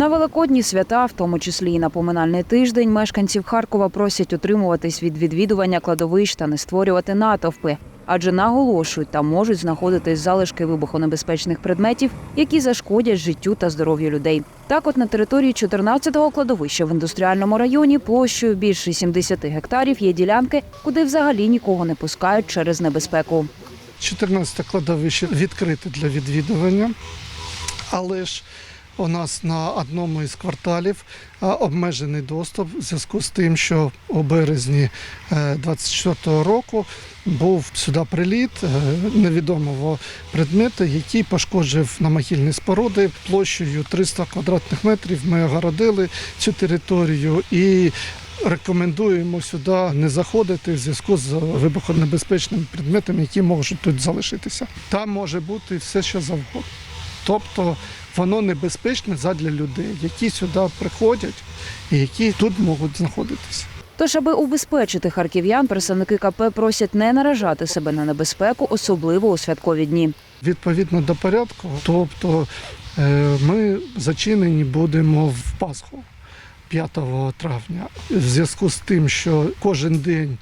На великодні свята, в тому числі і на поминальний тиждень, мешканців Харкова просять утримуватись від відвідування кладовищ та не створювати натовпи. Адже наголошують, там можуть знаходитись залишки вибухонебезпечних предметів, які зашкодять життю та здоров'ю людей. Так, от на території 14-го кладовища в індустріальному районі площею більше 70 гектарів є ділянки, куди взагалі нікого не пускають через небезпеку. 14 кладовище відкрите для відвідування, але ж у нас на одному із кварталів обмежений доступ в зв'язку з тим, що у березні 24-го року був сюди приліт е, невідомого предмету, який пошкоджив на могильні споруди площею 300 квадратних метрів. Ми огородили цю територію і рекомендуємо сюди не заходити в зв'язку з вибухонебезпечними предметами, які можуть тут залишитися. Там може бути все, що завгодно. Тобто воно небезпечне задля людей, які сюди приходять і які тут можуть знаходитися. Тож, аби убезпечити харків'ян, представники КП просять не наражати себе на небезпеку, особливо у святкові дні. Відповідно до порядку, тобто е, ми зачинені будемо в Пасху 5 травня. В зв'язку з тим, що кожен день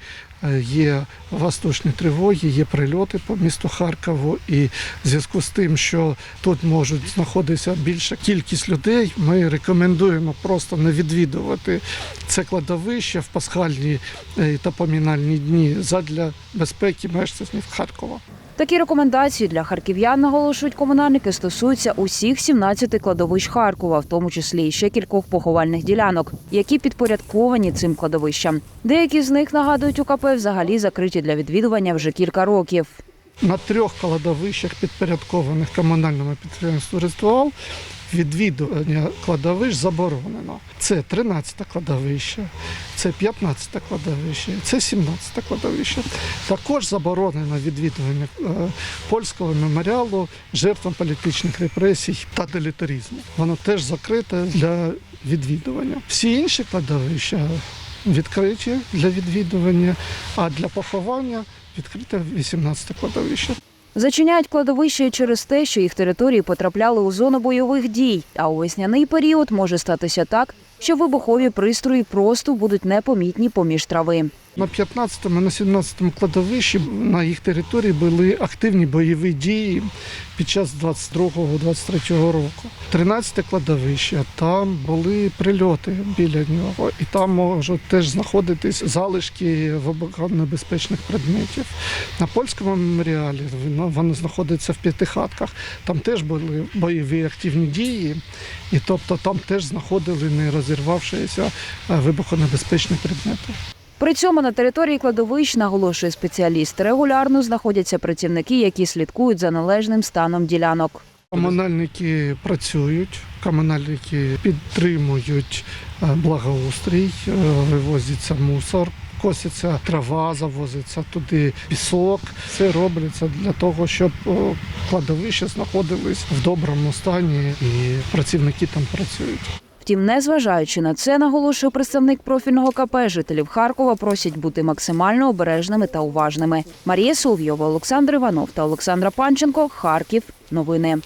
є восточні тривоги, є прильоти по місту Харкову, і в зв'язку з тим, що тут можуть знаходитися більша кількість людей, ми рекомендуємо просто не відвідувати це кладовище в пасхальні е, та помінальні дні задля безпеки мешканців Харкова. Такі рекомендації для харків'ян наголошують комунальники стосуються усіх 17 кладовищ Харкова, в тому числі ще кількох поховальних ділянок, які підпорядковані цим кладовищам. Деякі з них нагадують УКП взагалі закриті для відвідування вже кілька років. На трьох кладовищах, підпорядкованих комунальному підприємству Ритуал, відвідування кладовищ заборонено. Це 13 кладовище, це 15 кладовище, це 17 кладовище. Також заборонено відвідування е, польського меморіалу жертвам політичних репресій та делітаризму. Воно теж закрите для відвідування. Всі інші кладовища відкриті для відвідування, а для поховання відкрите 18 кладовище. Зачиняють кладовище через те, що їх території потрапляли у зону бойових дій. А у весняний період може статися так, що вибухові пристрої просто будуть непомітні поміж трави. На 15-му, на 17-му кладовищі на їх території були активні бойові дії під час 22-23 року. 13-те кладовище, там були прильоти біля нього, і там можуть теж знаходитись залишки вибухонебезпечних предметів. На польському меморіалі воно, знаходиться в п'ятихатках. Там теж були бойові активні дії, і тобто там теж знаходили не розірвавшися е, вибухонебезпечні предмети. При цьому на території кладовищ, наголошує спеціаліст, регулярно знаходяться працівники, які слідкують за належним станом ділянок. Комунальники працюють, комунальники підтримують е, благоустрій, е, вивозиться мусор, коситься трава, завозиться туди пісок. Все робиться для того, щоб о, кладовища знаходились в доброму стані і працівники там працюють. Втім, незважаючи на це, наголошує представник профільного КП, жителів Харкова просять бути максимально обережними та уважними. Марія Соловйова, Олександр Іванов та Олександра Панченко. Харків. Новини.